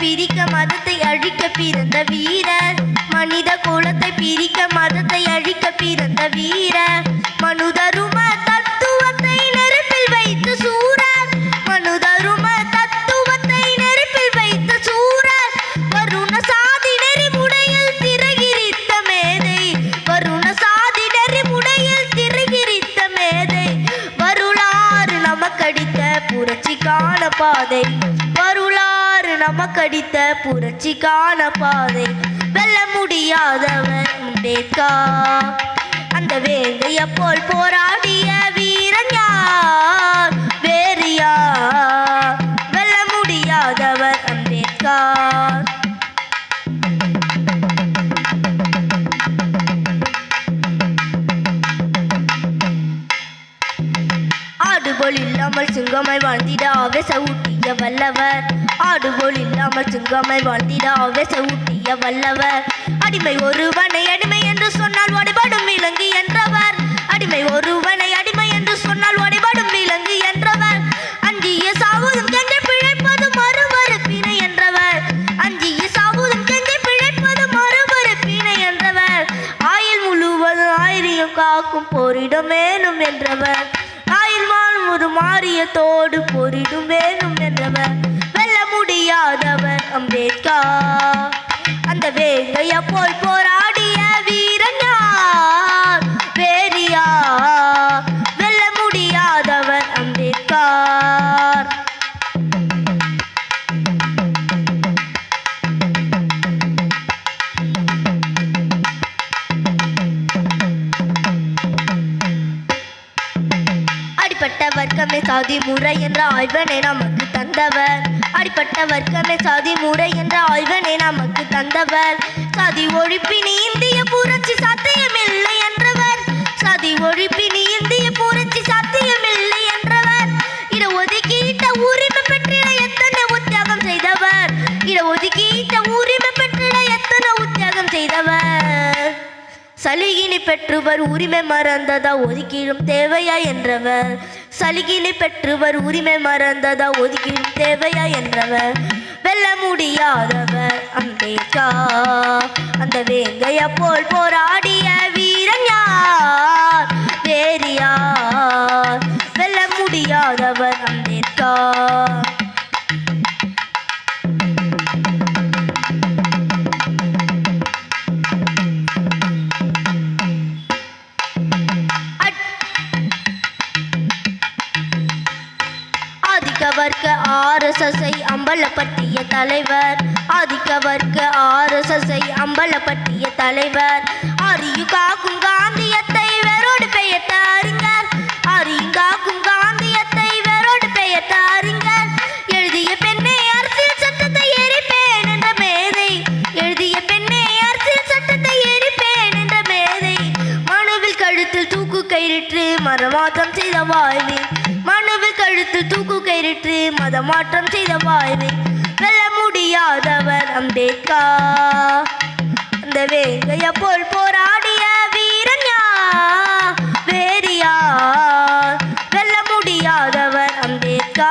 பிரிக்க மதத்தை அழிக்க பிறந்த வீரர். மனித குலத்தை பிரிக்க மதத்தை அழிக்க பிறந்த வீரர். மனுதரும புரட்சிக்கான பாதை. வருளாறு நமக்கடித்த புரட்சிக்கான பாதை. வெல்ல முடியாதவன் அம்பேத்கர் அந்த வேங்கைய போல் போராடிய வீரன் யார்? வேறு யார்? ஆடுபோல் இல்லாமல் சுங்கமாய் வாழ்ந்திட ஆவேச ஊட்டிய வல்லவர். ஆடுபோல் இல்லாமல் சுங்கமாய் வாழ்ந்திட ஆவேச ஊட்டிய வல்லவர். அடிமை ஒருவனை அடிமை என்று சொன்னால் ஒடிபடும் விலங்கு என்றவர். அடிமை ஒருவனை அடிமை என்று சொன்னால் ஒடிபடும் விலங்கு என்றவர். அஞ்சிய சாவுதும் பிழைப்பது பிழைப்பதும் மறுவறுப்பினை என்றவர். அஞ்சிய சாவுதும் பிழைப்பது பிழைப்பதும் மறுவறுப்பினை என்றவர். ஆயுள் முழுவதும் ஆயிரியம் காக்கும் போரிடமேனும் என்றவர். ஒரு மாறியத்தோடு போரிடும் வேணும் என்றவர். வெல்ல முடியாதவர் அம்பேத்கா அந்த வேங்கைய போல் போராடிய வீரன் யார்? வேறு யார்? அடிப்பட்ட வர்க்கமே சாதி முறை என்ற ஆய்வனை நமக்கு தந்தவர். அடிப்பட்ட வர்க்கமே சாதி முறை என்ற ஆய்வனை நமக்கு தந்தவர். சாதி ஒழிப்பினி இந்திய புரட்சி சாத்தியமில்லை என்றவர். சாதி ஒழிப்பினி இந்திய புரட்சி சாத்தியமில்லை என்றவர். இட ஒதுக்கீட்ட உரிமை பெற்றிட எத்தனை உத்தியாகம் செய்தவர்? இட ஒதுக்கீட்ட உரிமை பெற்றிட எத்தனை உத்தியாகம் செய்தவர்? சலுகினி பெற்றுவர் உரிமை மறந்ததா ஒதுக்கீடும் தேவையா என்றவர். சலுகினி பெற்றுவர் உரிமை மறந்ததா ஒதுக்கீடும் தேவையா என்றவர். வெல்ல முடியாதவர் அம்பேத்கா அந்த வேங்கைய போல் போராடிய வீரன் யார்? வேறு யார்? வெல்ல முடியாதவர் அம்பேத்கா வர்க்க ஆர்எஸ்எஸ்ஐ அம்பலப்பட்டிய தலைவர். ஆதிக்க வர்க்க ஆர்எஸ்எஸ்ஐ அம்பலப்பட்டிய தலைவர். ஆரியு காக்கும் காந்தியத்தை வேரோடு பெயர்த்த அறிஞர். அறியுங்காக்கும் காந்தியத்தை வேரோடு பெயர்த்த அறிஞர். எழுதிய பெண்ணை அரசியல் சட்டத்தை எரிப்பேன் என்ற மேதை எழுதிய பெண்ணை அரசியல் சட்டத்தை எரிப்பேன் என்ற மேதை மனுவில் கழுத்தில் தூக்கு கயிறிற்று மரமாற்றம் செய்த வாழ்வில் மனுவில் கழுத்தில் தூக்கு கயிறிற்று மதமாற்றம் செய்த வாழ்வில் வெல்ல முடியாதவர் அம்பேத்கா அந்த வேங்கைய போல் போராடிய வீரன் யார்? வேறு யார்? வெல்ல முடியாதவர் அம்பேத்கா